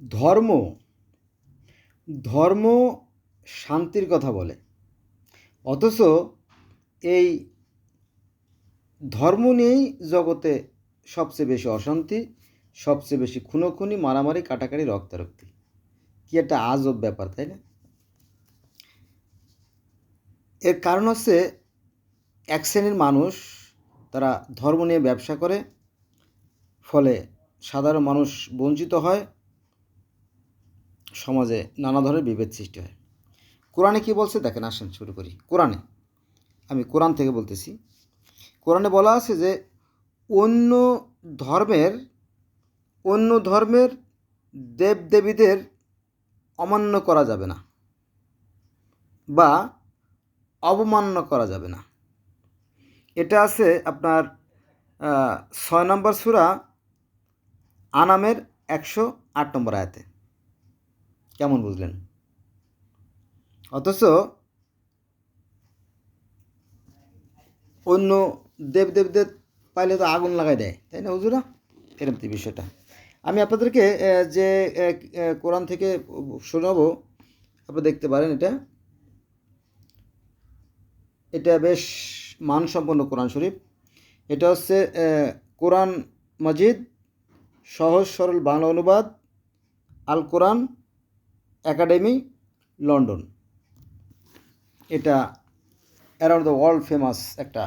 ধর্ম ধর্ম শান্তির কথা বলে। অথচ এই ধর্ম নিয়েই জগতে সবচেয়ে বেশি অশান্তি, সবচেয়ে বেশি খুনোখুনি, মারামারি, কাটাকাটি, রক্তারক্তি। কি একটা আজব ব্যাপার, তাই না? এর কারণ হচ্ছে এক শ্রেণির মানুষ, তারা ধর্ম নিয়ে ব্যবসা করে, ফলে সাধারণ মানুষ বঞ্চিত হয়। সমাজে নানা ধরনের বিভেদ সৃষ্টি হয়। কোরআনে কি বলছে? দেখেন, আসেন শুরু করি। কোরআনে, আমি কোরআন থেকে বলতেছি। কোরআনে বলা আছে যে, অন্য ধর্মের অন্য ধর্মের দেবদেবীদের অমান্য করা যাবে না বা অবমান্য করা যাবে না। এটা আছে আপনার ছয় নম্বর সুরা আনামের একশো আট নম্বর আয়াতে। কেমন বুঝলেন? অথচ অন্য দেবদেবদের পাইলে তো আগুন লাগাই দেয়, তাই না হুজুরা? এরকম বিষয়টা। আমি আপনাদেরকে যে কোরআন থেকে শোনাবো, আপনারা দেখতে পারেন এটা। এটা বেশ মানসম্পন্ন কোরআন শরীফ। এটা হচ্ছে কোরআন মজিদ, সহজ সরল বাংলা অনুবাদ, আল কোরআন একাডেমি, লন্ডন। এটা অ্যারাউন্ড দ্য ওয়ার্ল্ড ফেমাস একটা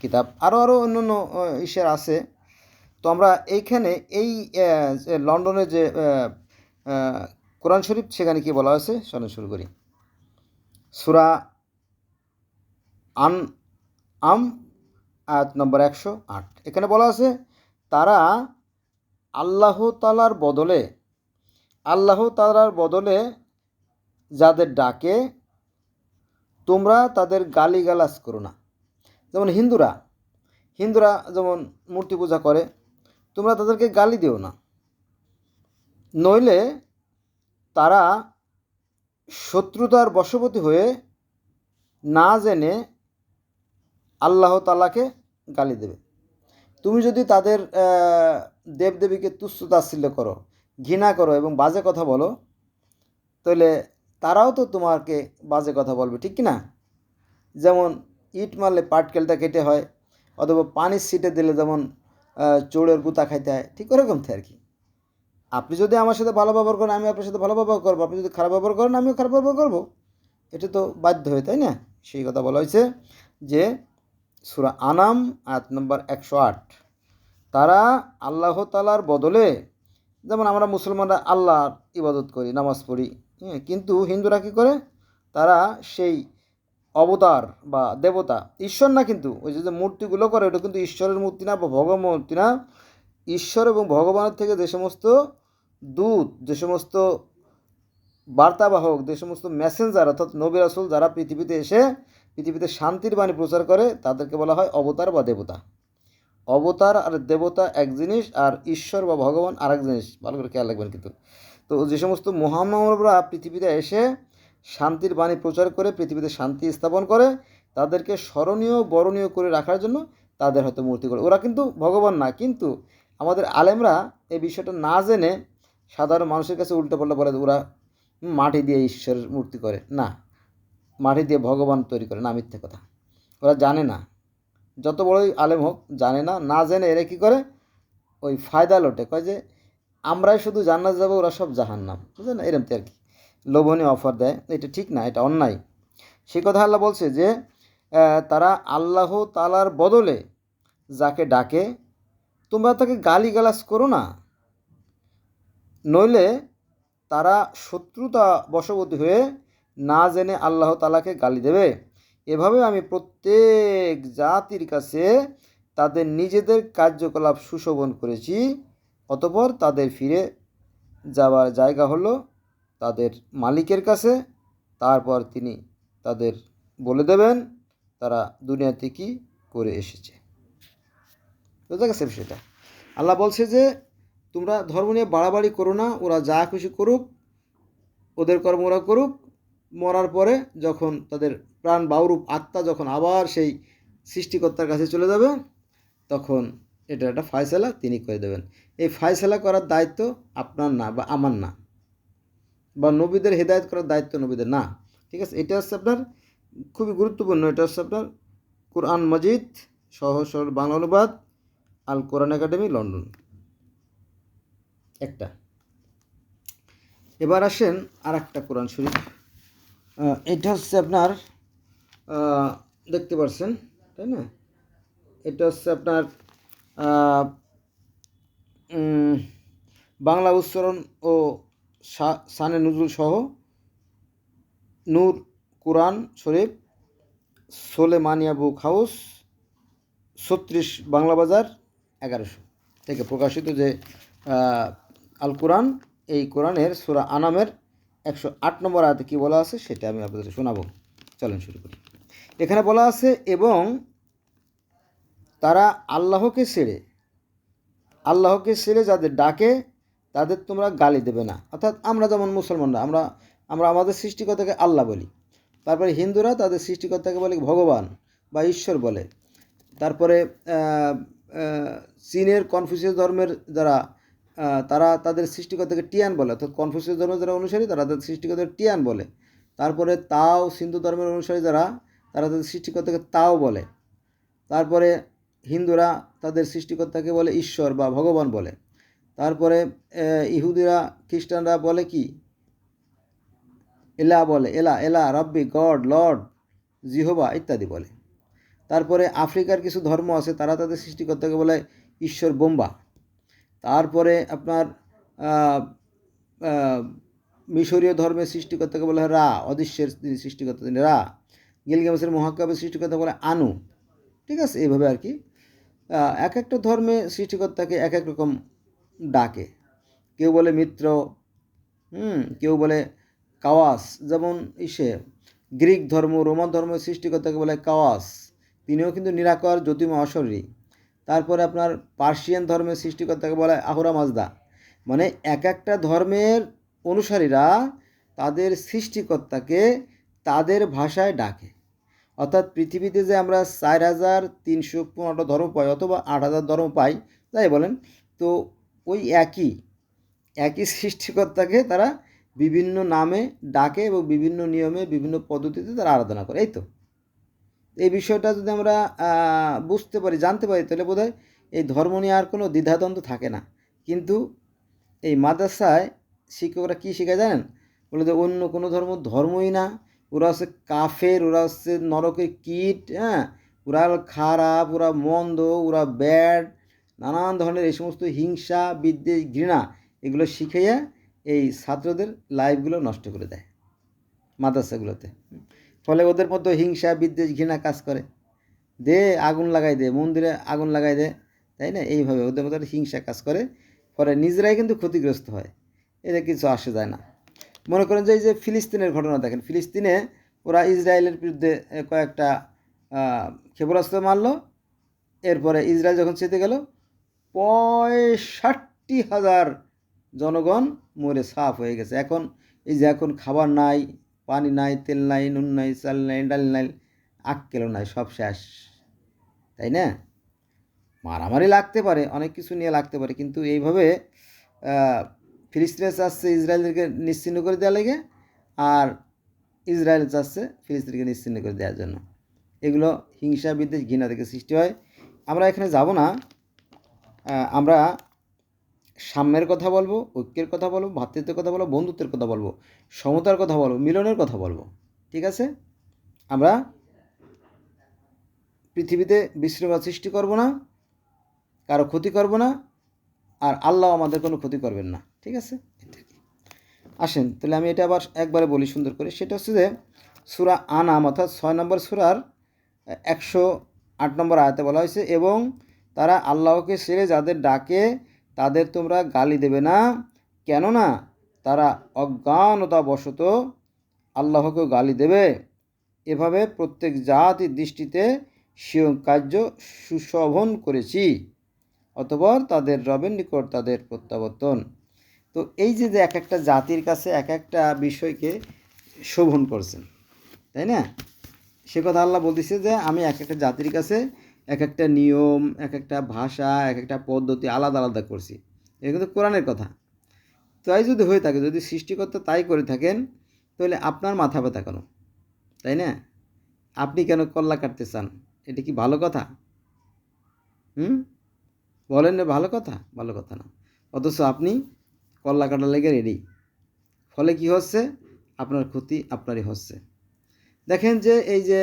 কিতাব। আরও আরও অন্য অন্য ইসের আছে। তো আমরা এইখানে এই লন্ডনের যে কোরআন শরীফ, সেখানে কি বলা হয়েছে? শোনা শুরু করি। সুরা আন, আম, আয়াত নম্বর একশো আট। এখানে বলা আছে, তারা আল্লাহ তালার বদলে আল্লাহ তালার বদলে যাদের ডাকে, তোমরা তাদের গালিগালাজ করো না। যেমন হিন্দুরা হিন্দুরা যেমন মূর্তি পূজা করে, তোমরা তাদেরকে গালি দিও না। নইলে তারা শত্রুতার বশবতী হয়ে না জেনে আল্লাহ তালাকে গালি দেবে। তুমি যদি তাদের দেবদেবীকে তুচ্ছ তাচ্ছিল্য করো ঘৃণা করো এবং বাজে কথা বলো, তাহলে তারাও তো তোমাকে বাজে কথা বলবে, ঠিক কি না যেমন ইট মারলে পাটকেলটা কেটে হয়, অথবা পানির সিটে দিলে যেমন চোরের গুতা খাইতে হয়, ঠিক ওরকম তো আর কি। আপনি যদি আমার সাথে ভালো ব্যবহার করেন, আমি আপনার সাথে ভালো ব্যবহার করব, আপনি যদি খারাপ ব্যবহার করেন, আমিও খারাপ ব্যবহার করব। এটা তো বাধ্য হয়ে, তাই না? সেই কথা বলা হয়েছে যে সুরা আনাম, আয়াত নম্বর একশো আট। তারা আল্লাহ তালার বদলে যেমন আমরা মুসলমানরা আল্লাহর ইবাদত করি, নামাজ পড়ি হ্যাঁ কিন্তু হিন্দুরা কী করে? তারা সেই অবতার বা দেবতা, ঈশ্বর না কিন্তু, ওই যে মূর্তিগুলো করে, ওটা কিন্তু ঈশ্বরের মূর্তি না বা ভগবান মূর্তি না। ঈশ্বর এবং ভগবানের থেকে যে সমস্ত দূত, যে সমস্ত বার্তাবাহক, যে সমস্ত মেসেঞ্জার অর্থাৎ নবী রাসুল যারা পৃথিবীতে এসে, পৃথিবীতে শান্তির বাণী প্রচার করে, তাদেরকে বলা হয় অবতার বা দেবতা। অবতার আর দেবতা এক জিনিস আর ঈশ্বর বা ভগবান আর এক জিনিস। ভালো করে খেয়াল রাখবেন কিন্তু। তো যে সমস্ত মহামানবরা পৃথিবীতে এসে শান্তির বাণী প্রচার করে, পৃথিবীতে শান্তি স্থাপন করে, তাদেরকে স্মরণীয়, বরণীয় করে রাখার জন্য তাদের হয়তো মূর্তি করে ওরা কিন্তু ভগবান না, কিন্তু আমাদের আলেমরা এই বিষয়টা না জেনে সাধারণ মানুষের কাছে উল্টো পাল্টা বলে ওরা মাটি দিয়ে ঈশ্বরের মূর্তি করে। না, মাটি দিয়ে ভগবান তৈরি করে। না, মিথ্যে কথা। ওরা জানে না। যত বড়ই আলেম হোক, জানে না না জেনে এরা কী করে? ওই ফায়দা লোটে। কয় যে, আমরাই শুধু জান্নাত যাব, ওরা সব জাহান্নাম। বুঝলেন? না এরম আর কি। লোভনীয় অফার দেয়। এটা ঠিক না, এটা অন্যায়। সে কথা আল্লাহ বলছে যে তারা আল্লাহ তালার বদলে যাকে ডাকে, তোমরা তাকে গালিগালাজ করো না। নইলে তারা শত্রুতা বশবর্তী হয়ে না জেনে আল্লাহ তালাকে গালি দেবে। এভাবে আমি প্রত্যেক জাতির কাছে তাদের নিজেদের কার্যকলাপ সুশোভন করেছি। অতপর তাদের ফিরে যাওয়ার জায়গা হলো তাদের মালিকের কাছে। তারপর তিনি তাদের বলে দেবেন, তারা দুনিয়াতে কি করে এসেছে। বুঝা গেছে বিষয়টা? আল্লাহ বলছে যে, তোমরা ধর্ম নিয়ে বাড়াবাড়ি করো না, ওরা যা খুশি করুক, ওদের কর্ম ওরা করুক মরার পরে যখন তাদের প্রাণ বাউরূপ আত্মা যখন আবার সেই সৃষ্টিকর্তার কাছে চলে যাবে, তখন এটা একটা ফায়সালা তিনি করে দেবেন। এই ফায়সালা করার দায়িত্ব আপনার না বা আমার না। বা নবীদের হেদায়ত করার দায়িত্ব নবীদের না। ঠিক আছে, এটা হচ্ছে আপনার খুবই গুরুত্বপূর্ণ, এটা হচ্ছে আপনার কোরআন মজিদ সহজ সরল বাংলা অনুবাদ, আল কোরআন একাডেমি, লন্ডন। একটা। এবার আসেন আর একটা কোরআন শরীফ। এটা হচ্ছে আপনার দেখতে পাচ্ছেন তাই না? এটা হচ্ছে আপনার বাংলা উচ্চারণ ও সানে নজরুল সহ নূর কোরআন শরীফ সোলেমানিয়া বুক হাউস ছত্রিশ বাংলা বাজার এগারোশো থেকে প্রকাশিত যে আল কোরআন এই কোরআনের সুরা আনামের একশো আট নম্বর আয়াতে কী বলা আছে সেটা আমি আপনাদের শোনাবো। চলেন শুরু করি। এখানে বলা আছে, এবং তারা আল্লাহকে ছেড়ে আল্লাহকে ছেড়ে যাদের ডাকে, তাদের তোমরা গালি দেবে না। অর্থাৎ আমরা যেমন মুসলমানরা, আমরা আমরা আমাদের সৃষ্টিকর্তাকে আল্লাহ বলি। তারপরে হিন্দুরা তাদের সৃষ্টিকর্তাকে বলে ভগবান বা ঈশ্বর বলে। তারপরে চীনের কনফিউসিয়াস ধর্মের যারা তারা তাদের সৃষ্টিকর্তাকে টিয়ান বলে, অর্থাৎ কনফিউসিয়াস ধর্মের যারা অনুসারী, তারা তাদের সৃষ্টিকর্তাকে টিয়ান বলে। তারপরে তাও সিন্ধু ধর্মের অনুসারী যারা, তারা তাদের সৃষ্টিকর্তাকে তাও বলে। তারপরে হিন্দুরা তাদের সৃষ্টিকর্তাকে বলে ঈশ্বর বা ভগবান বলে। তারপরে ইহুদিরা, খ্রিস্টানরা বলে কি? এলা বলে, এলা এলা, রব্বি, গড, লর্ড, জিহোবা ইত্যাদি বলে। তারপরে আফ্রিকার কিছু ধর্ম আছে, তারা তাদের সৃষ্টিকর্তাকে বলে ঈশ্বর বোম্বা। তারপরে আপনার মিশরীয় ধর্মের সৃষ্টিকর্তাকে বলা হয় রা, অদৃশ্যের সৃষ্টিকর্তা তিনি রা। গিলগামেসের মহাকাব্যের সৃষ্টিকর্তা বলে আনু। ঠিক আছে, এইভাবে আর কি। এক একটা ধর্মে সৃষ্টিকর্তাকে এক এক রকম ডাকে। কেউ বলে মিত্র, হুম, কেউ বলে কাওয়াস, যেমন ইসে। গ্রিক ধর্ম, রোমান ধর্মের সৃষ্টিকর্তাকে বলে কাওয়াস। তিনিও কিন্তু নিরাকর, জ্যোতিমা অশরী তারপরে আপনার পার্সিয়ান ধর্মের সৃষ্টিকর্তাকে বলা হয় আহুরা মাজদা। মানে এক একটা ধর্মের অনুসারীরা তাদের সৃষ্টিকর্তাকে তাদের ভাষায় ডাকে। অর্থাৎ পৃথিবীতে যে আমরা চার হাজার তিনশো পনেরোটা ধর্ম পাই অথবা আট হাজার ধর্ম পাই, তাই বলেন, তো ওই একই একই সৃষ্টিকর্তাকে তারা বিভিন্ন নামে ডাকে এবং বিভিন্ন নিয়মে, বিভিন্ন পদ্ধতিতে তারা আরাধনা করে, এই তো। এই বিষয়টা যদি আমরা বুঝতে পারি, জানতে পারি, তাহলে বোধ এই ধর্ম নিয়ে আর কোনো দ্বিধাদ্বন্দ্ব থাকে না। কিন্তু এই মাদ্রাসায় শিক্ষকরা কী শেখায় জানেন? বলে যে অন্য কোনো ধর্ম ধর্মই না। ওরা হচ্ছে কাফের, ওরা হচ্ছে নরকের কীট হ্যাঁ? ওরা খারাপ, ওরা মন্দ, ওরা ব্যাড, নানান ধরনের এই সমস্ত হিংসা, বিদ্বেষ, ঘৃণা এগুলো শিখাইয়া এই ছাত্রদের লাইফগুলো নষ্ট করে দেয় মাদ্রাসাগুলোতে। ফলে ওদের মধ্যে হিংসা, বিদ্বেষ, ঘৃণা কাজ করে। দে, আগুন লাগাই দে, মন্দিরে আগুন লাগাই দে, তাই না? এইভাবে ওদের মধ্যে হিংসা কাজ করে। ফলে নিজেরাই কিন্তু ক্ষতিগ্রস্ত হয়। এতে কিছু আসে যায় না। মনে করেন যে এই যে ফিলিস্তিনের ঘটনা দেখেন। ফিলিস্তিনে ওরা ইসরায়েলের বিরুদ্ধে কয়েকটা ক্ষেপণাস্ত্র মারলো। এরপরে ইসরায়েল যখন চেতে গেল, পঁয়ষট্টি হাজার জনগণ মরে সাফ হয়ে গেছে। এখন এই যে এখন খাবার নাই পানি নাই, তেল নাই, নুন নাই, চাল নাই, ডাল নাই আক্কেলও নাই, সব শেষ। তাই না? মারামারি লাগতে পারে, অনেক কিছু নিয়ে লাগতে পারে, কিন্তু এইভাবে ফিলিস্তিনে চাচ্ছে ইসরায়েলদেরকে নিশ্চিন্ন করে দেওয়া লেগে আর ইসরায়েল চাচ্ছে ফিলিস্তিনকে নিশ্চিন্ন করে দেওয়ার জন্য। এগুলো হিংসা বিদ্বেষ ঘৃণা থেকে সৃষ্টি হয়। আমরা এখানে যাব না। আমরা সাম্যের কথা বলব, ঐক্যের কথা বলব, ভাতৃত্বের কথা বলব, বন্ধুত্বের কথা বলব, সমতার কথা বলব, মিলনের কথা বলব, ঠিক আছে? আমরা পৃথিবীতে বিশৃঙ্খলা সৃষ্টি করব না, কারও ক্ষতি করব না, আর আল্লাহ আমাদের কোনো ক্ষতি করবেন না, ঠিক আছে? আসেন, তাহলে আমি এটা আবার একবারে বলি সুন্দর করে, সেটা হচ্ছে যে সুরা আনাম, অর্থাৎ ছয় নম্বর সুরার একশো আট নম্বর আয়াতে বলা হয়েছে, এবং তারা আল্লাহকে ছেড়ে যাদের ডাকে তাদের তোমরা গালি দেবে না। কেননা তারা অজ্ঞানতাবশত আল্লাহকেও গালি দেবে। এভাবে প্রত্যেক জাতির দৃষ্টিতে স্বীয় কার্য সুশোভন করেছি, অতপর তাদের রবের নিকট তাদের প্রত্যাবর্তন। তো এই যে এক একটা জাতির কাছে এক একটা বিষয়কে শোভন করছেন, তাই না? সে কথা আল্লাহ বলতেছে যে, আমি এক একটা জাতির কাছে এক একটা নিয়ম এক একটা ভাষা এক একটা পদ্ধতি আলাদা আলাদা করছি। এটা কিন্তু কোরআনের কথা। তাই যদি হয়ে থাকে, যদি সৃষ্টিকর্তা তাই করে থাকেন, তাহলে আপনার মাথা ব্যথা কেন? তাই না? আপনি কেন কল্লা কাটতে চান? এটা কি ভালো কথা? হুম? বলেন না ভালো কথা? ভালো কথা না। অথচ আপনি কল্লা কাটার লেগে রেডি ফলে কি হচ্ছে? আপনার ক্ষতি আপনারই হচ্ছে। দেখেন যে এই যে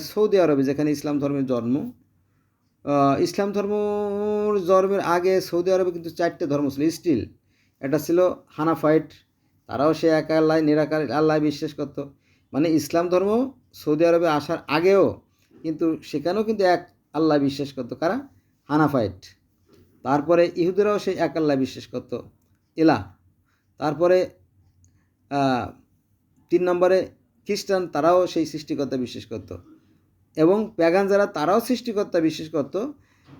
সৌদি আরবে যেখানে ইসলাম ধর্মের জন্ম ইসলাম ধর্মর জন্মের আগে সৌদি আরবে কিন্তু চারটে ধর্ম ছিল, স্টিল। এটা ছিল হানাফাইট, তারাও সে এক আল্লাহ নিরাকার আল্লাহ বিশ্বাস করতো। মানে ইসলাম ধর্ম সৌদি আরবে আসার আগেও কিন্তু সেখানেও কিন্তু এক আল্লাহ বিশ্বাস করতো, কারা? হানাফাইট। তারপরে ইহুদেরাও সেই এক আল্লাহ বিশ্বাস করতো এলা তারপরে তিন নম্বরে খ্রিস্টান, তারাও সেই সৃষ্টিকর্তা বিশ্বাস করত। এবং প্যাগান যারা, তারাও সৃষ্টিকর্তা বিশ্বাস করত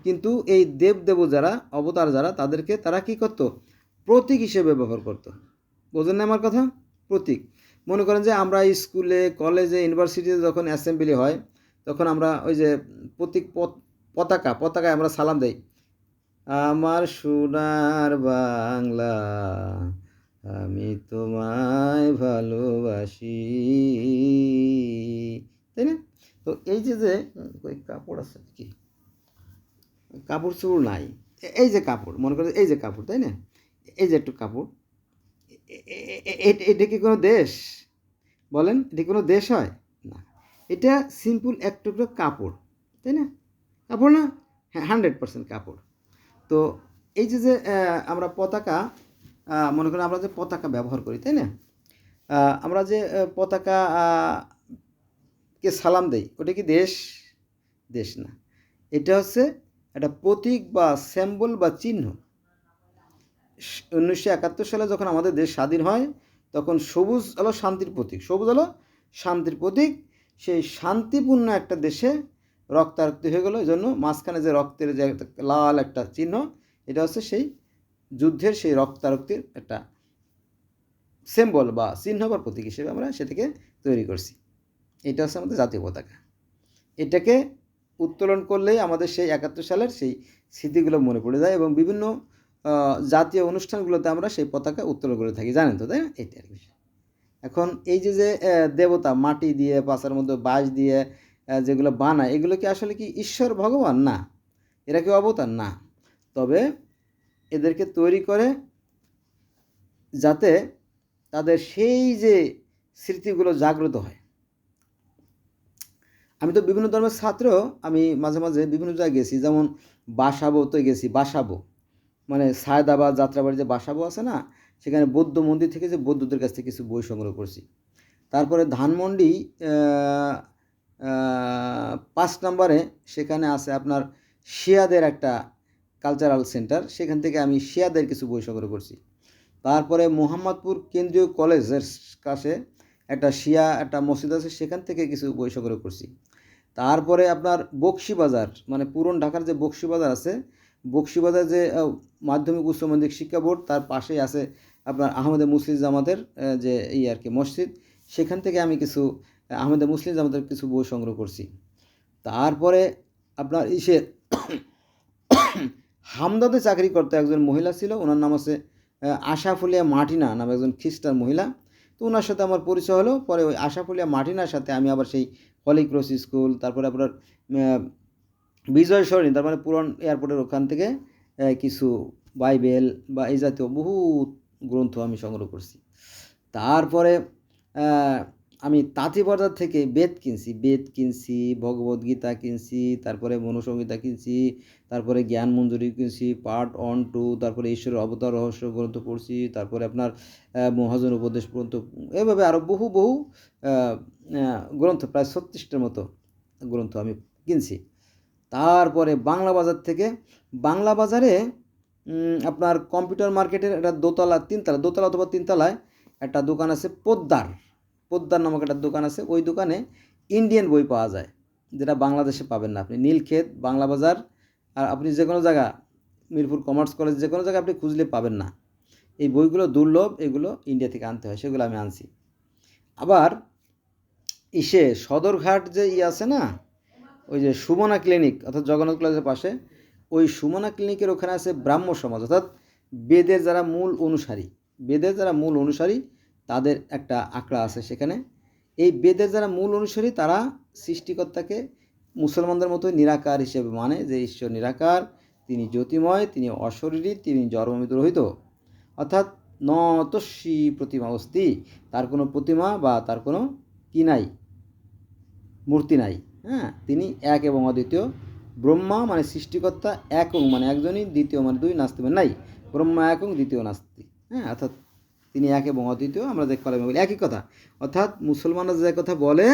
কিন্তু এই দেব দেব যারা, অবতার যারা, তাদেরকে তারা কি করত? প্রতীক হিসেবে ব্যবহার করত। বোঝেন না আমার কথা? প্রতীক। মনে করেন যে আমরা স্কুলে, কলেজে, ইউনিভার্সিটিতে যখন অ্যাসেম্বলি হয়, তখন আমরা ওই যে প্রতীক পত- পতাকা, পতাকায় আমরা সালাম দেই। আমার সোনার বাংলা, আমি তোমায় ভালোবাসি। তাই না? তো এই যে যে ওই কাপড় আছে কি। কাপড় চোপড় নাই। এই যে কাপড়, মনে করেন এই যে কাপড়, তাই না? এই যে একটু কাপড়। এটা কি কোনো দেশ? বলেন, এটা কোনো দেশ হয়? না। এটা সিম্পল এক টুকরো কাপড়, তাই না? কাপড় না? হ্যাঁ হান্ড্রেড পার্সেন্ট কাপড়। তো এই যে যে আমরা পতাকা মনে করেন আমরা যে পতাকা ব্যবহার করি, তাই না? আমরা যে পতাকা কে সালাম দেয়, ওটা কি দেশ? দেশ না। এটা হচ্ছে একটা প্রতীক বা স্যাম্বল বা চিহ্ন। উনিশশো একাত্তর সালে যখন আমাদের দেশ স্বাধীন হয়, তখন সবুজ হলো শান্তির প্রতীক। সবুজ হলো শান্তির প্রতীক। সেই শান্তিপূর্ণ একটা দেশে রক্তারক্তি হয়ে গেলো। এই জন্য মাঝখানে যে রক্তের যে একটা লাল একটা চিহ্ন, এটা হচ্ছে সেই যুদ্ধের সেই রক্তারক্তির একটা সিম্বল বা চিহ্ন বা প্রতীক হিসেবে আমরা সেটাকে তৈরি করছি। এটা হচ্ছে আমাদের জাতীয় পতাকা। এটাকে উত্তোলন করলেই আমাদের সেই একাত্তর সালের সেই স্মৃতিগুলো মনে পড়ে যায় এবং বিভিন্ন জাতীয় অনুষ্ঠানগুলোতে আমরা সেই পতাকা উত্তোলন করে থাকি। জানেন তো, তাই না? এইটা আর বিষয়। এখন এই যে যে দেবতা মাটি দিয়ে, পাশার মধ্যে বাঁশ দিয়ে যেগুলো বানায়, এগুলো কি আসলে কি ঈশ্বর ভগবান? না। এরা কি অবতার? না। তবে এদেরকে তৈরি করে যাতে তাদের সেই যে স্মৃতিগুলো জাগ্রত হয় আমি তো বিভিন্ন ধর্মের ছাত্র, আমি মাঝে মাঝে বিভিন্ন জায়গায় গেছি। যেমন বাসাবো তো গেছি, বাসাবো। মানে সায়দাবাদ যাত্রাবাড়ি যে বাসাবো আছে না, সেখানে বৌদ্ধ মন্দির থেকে যে বৌদ্ধদের কাছ থেকে কিছু বই সংগ্রহ করছি। তারপরে ধানমন্ডি পাঁচ নম্বরে সেখানে আছে আপনার শিয়াদের একটা কালচারাল সেন্টার সেখান থেকে আমি শিয়াদের কিছু বই সংগ্রহ করছি। তারপরে মোহাম্মদপুর কেন্দ্রীয় কলেজের কাছে একটা শিয়া একটা মসজিদ আছে, সেখান থেকে কিছু বই সংগ্রহ করছি। তারপরে আপনার বক্সিবাজার মানে পুরন ঢাকার যে বক্সিবাজার আছে বক্সিবাজার যে মাধ্যমিক উচ্চ মাধ্যমিক শিক্ষা বোর্ড তার পাশেই আছে আপনার আহমেদে মুসলিম জামাতের যে এই আর কি মসজিদ সেখান থেকে আমি কিছু আহ, আহমেদে মুসলিম জামাতের কিছু বই সংগ্রহ করছি। তারপরে আপনার ইসে হামদাদে চাকরি করতে একজন মহিলা ছিল ওনার নাম আছে আশাফুলিয়া মার্টিনা নামে একজন খ্রিস্টান মহিলা। তো ওনার সাথে আমার পরিচয় হলো পরে ওই আশাফুলিয়া মার্টিনার সাথে আমি আবার সেই হলি ক্রস স্কুল, তারপরে আপনার বিজয় সরণি তার মানে পুরান এয়ারপোর্টের ওখান থেকে কিছু বাইবেল বা এই জাতীয় বহু গ্রন্থ আমি সংগ্রহ করছি। তারপরে আমি তাঁতিবাজার থেকে বেদ কিনছি। বেদ কিনছি ভগবদ্গীতা কিনছি, তারপরে মনুসংহিতা কিনছি, তারপরে জ্ঞান মঞ্জুরি কিনছি, পার্ট ওয়ান, টু, তারপরে ঈশ্বরের অবতার রহস্য গ্রন্থ পড়ছি, তারপরে আপনার মহাজন উপদেশ গ্রন্থ, এভাবে আরও বহু বহু গ্রন্থ, প্রায় ছত্রিশটার মতো গ্রন্থ আমি কিনছি। তারপরে বাংলা বাজার থেকে, বাংলা বাজারে আপনার কম্পিউটার মার্কেটের একটা দোতলা, তিনতলা, দোতলা অথবা তিনতলায় একটা দোকান আছে পোদ্দার। পোদ্দার নামক একটা দোকান আছে, ওই দোকানে ইন্ডিয়ান বই পাওয়া যায়, যেটা বাংলাদেশে পাবেন না আপনি। নীলক্ষেত, বাংলা বাজার, আর আপনি যে কোনো জায়গা, মিরপুর কমার্স কলেজ, যে কোনো জায়গায় আপনি খুঁজলে পাবেন না। এই বইগুলো দুর্লভ, এগুলো ইন্ডিয়া থেকে আনতে হয়, সেগুলো আমি আনছি। আবার ইসে সদরঘাট যে ই আছে না, ওই যে সুমনা ক্লিনিক, অর্থাৎ জগন্নাথ কলেজের পাশে, ওই সুমনা ক্লিনিকের ওখানে আছে ব্রাহ্ম সমাজ অর্থাৎ বেদের যারা মূল অনুসারী, বেদের যারা মূল অনুসারী তাদের একটা আঁকড়া আছে সেখানে। এই বেদের যারা মূল অনুসারী, তারা সৃষ্টিকর্তাকে মুসলমানদের মতো নিরাকার হিসেবে মানে যে ঈশ্বর নিরাকার, তিনি জ্যোতিময়, তিনি অশরীরী, তিনি জন্মমৃত রহিত। অর্থাৎ নতস্বী প্রতিমা অস্তি তার কোনো প্রতিমা বা তার কোনো কি নাই, মূর্তি নাই। হ্যাঁ তিনি এক এবং অদ্বিতীয়। ব্রহ্মা মানে সৃষ্টিকর্তা, একং মানে একজনই, দ্বিতীয় মানে দুই নাস্তি মানে নাই। ব্রহ্মা একং দ্বিতীয় নাস্তি হ্যাঁ অর্থাৎ তিনি এক এবং অদ্বিতীয়, আমরা দেখ কলমে বলি একই কথা। অর্থাৎ মুসলমানরা যে কথা বলে,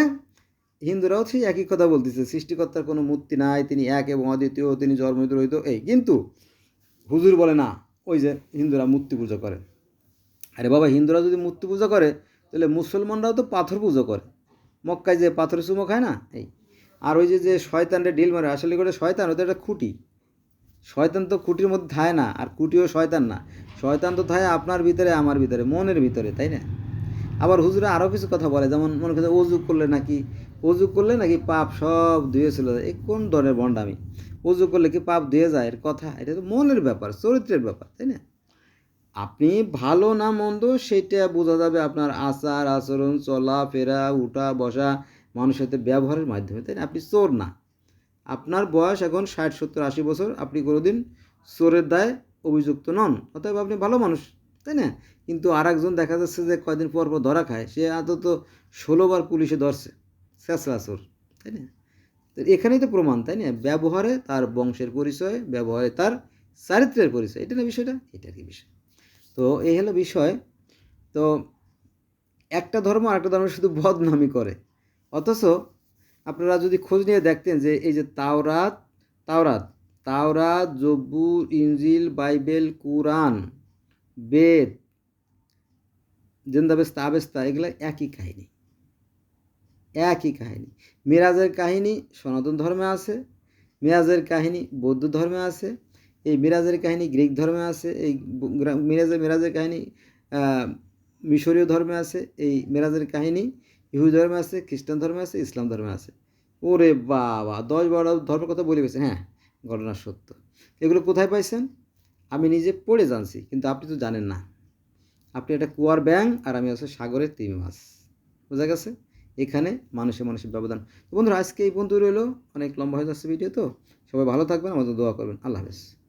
হিন্দুরাও সেই একই কথা বলতেছে, সৃষ্টিকর্তার কোনো মূর্তি নাই, তিনি এক এবং অদ্বিতীয়, তিনি জন্মিত, রহিত, এই। কিন্তু হুজুর বলে না, ওই যে হিন্দুরা মূর্তি পূজা করে। আরে বাবা, হিন্দুরা যদি মূর্তি পূজা করে, তাহলে মুসলমানরাও তো পাথর পুজো করে। মক্কায় যে পাথর চুমো খায় না, এই। আর ওই যে যে শয়তানরে ডিল মারে, আসলে করে শয়তান? ওদের একটা খুঁটি। শয়তান তো খুঁটির মধ্যে থায় না, আর খুঁটিও শয়তান না। শয়তান তো থায় আপনার ভিতরে, আমার ভিতরে, মনের ভিতরে, তাই না? আবার হুজুরে আরও কিছু কথা বলে, যেমন মনে করছে অজু করলে নাকি, অজু করলে নাকি পাপ সব ধুয়ে চলে যায়। এই কোন ধরনের বন্ডামি? অজু করলে কি পাপ ধুয়ে যায়? এর কথা, এটা তো মনের ব্যাপার, চরিত্রের ব্যাপার, তাই না? আপনি ভালো না মন্দ সেটা বোঝা যাবে আপনার আচার, আচরণ চলা ফেরা উঠা বসা মানুষের সাথে ব্যবহারের মাধ্যমে, তাই না? আপনি চোর না। আপনার বয়স এখন ষাট, সত্তর, আশি বছর, আপনি কোনোদিন চোরের দায় অভিযুক্ত নন। অতএব আপনি ভালো মানুষ, তাই না? কিন্তু আর একজন দেখা যাচ্ছে যে কয়দিন পর পর ধরা খায়, সে অন্তত ষোলোবার পুলিশে ধরছে শেষরা চোর, তাই না? তো এখানেই তো প্রমাণ, তাই না? ব্যবহারে তার বংশের পরিচয়, ব্যবহারে তার চারিত্রের পরিচয়, এটা না বিষয়টা? এটা কি বিষয়? তো এই হলো বিষয়। তো একটা ধর্ম আরেকটা ধর্ম শুধু বদনামি করে। অথচ আপনারা যদি খোঁজ নিয়ে দেখতেন যে এই যে তাওরাত তাওরাত তাওরাত জব্বুর ইঞ্জিল বাইবেল, কুরআন, বেদ জেন্দাবেস্তা আবেস্তা এগুলো একই কাহিনী। একই কাহিনী। মিরাজের কাহিনী সনাতন ধর্মে আছে, মিরাজের কাহিনী বৌদ্ধ ধর্মে আছে, এই মিরাজের কাহিনী গ্রিক ধর্মে আছে, এই মিরাজের মিরাজের কাহিনী মিশরীয় ধর্মে আছে, এই মিরাজের কাহিনী ইহুদি ধর্মে আছে, খ্রিস্টান ধর্মে আছে, ইসলাম ধর্মে আছে। ওরে বাবা, দশ বারো ধর্মের কথা বলে গেছে হ্যাঁ ঘটনা সত্য। এগুলো কোথায় পাইছেন? আমি নিজে পড়ে জানছি, কিন্তু আপনি তো জানেন না। আপনি একটা কুয়ার ব্যাং আর আমি আছে সাগরের তিমি মাছ। বোঝা গেছে? এখানে মানুষের মানুষের ব্যবধান। বন্ধুরা, আজকে এই বন্ধু রইল। অনেক লম্বা হয়ে যাচ্ছে ভিডিও তো। সবাই ভালো থাকবেন, আমাদের দোয়া করবেন। আল্লাহ হাফেজ।